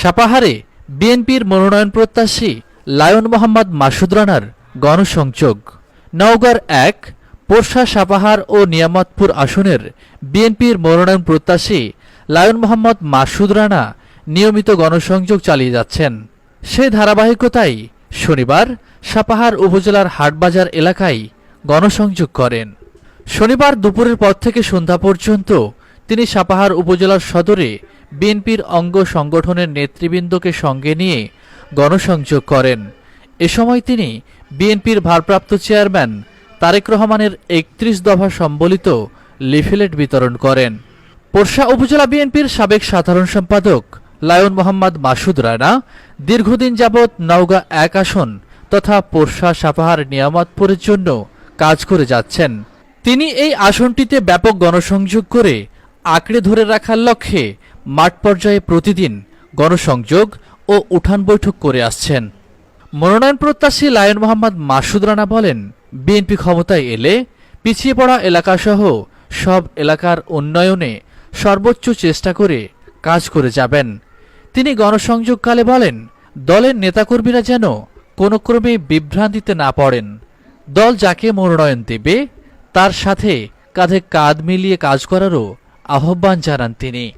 সাপাহারে বিএনপির মনোনয়ন প্রত্যাশী লায়ন মোহাম্মদ মাসুদ রানার গণসংযোগ। নওগাঁর এক, পোরশা, সাপাহার ও নিয়ামতপুর আসনের বিএনপির মনোনয়ন প্রত্যাশী লায়ন মোহাম্মদ মাসুদ রানা নিয়মিত গণসংযোগ চালিয়ে যাচ্ছেন। সেই ধারাবাহিকতাই শনিবার সাপাহার উপজেলার হাটবাজার এলাকায় গণসংযোগ করেন। শনিবার দুপুরের পর থেকে সন্ধ্যা পর্যন্ত তিনি সাপাহার উপজেলার সদরে বিএনপির অঙ্গ সংগঠনের নেতৃবৃন্দকে সঙ্গে নিয়ে গণসংযোগ করেন। এ সময় তিনি বিএনপির ভারপ্রাপ্ত চেয়ারম্যান তারেক রহমানের একত্রিশ দফা সম্বলিত লিফলেট বিতরণ করেন। পোরশা উপজেলা বিএনপির সাবেক সাধারণ সম্পাদক লায়ন মোহাম্মদ মাসুদ রানা, দীর্ঘদিন যাবৎ নওগাঁ এক আসন তথা পোরশা সাপাহার নিয়ামতপুরের জন্য কাজ করে যাচ্ছেন। তিনি এই আসনটিতে ব্যাপক গণসংযোগ করে আঁকড়ে ধরে রাখার লক্ষ্যে মাঠ পর্যায়ে প্রতিদিন গণসংযোগ ও উঠান বৈঠক করে আসছেন। মনোনয়ন প্রত্যাশী লায়ন মোহাম্মদ মাসুদ রানা বলেন, বিএনপি ক্ষমতায় এলে পিছিয়ে পড়া এলাকাসহ সব এলাকার উন্নয়নে সর্বোচ্চ চেষ্টা করে কাজ করে যাবেন। তিনি গণসংযোগকালে বলেন, দলের নেতাকর্মীরা যেন কোনো ক্রমে বিভ্রান্তিতে না পড়েন। দল যাকে মনোনয়ন দেবে, তার সাথে কাঁধে কাঁধ মিলিয়ে কাজ করারও আহ্বান জানান তিনি।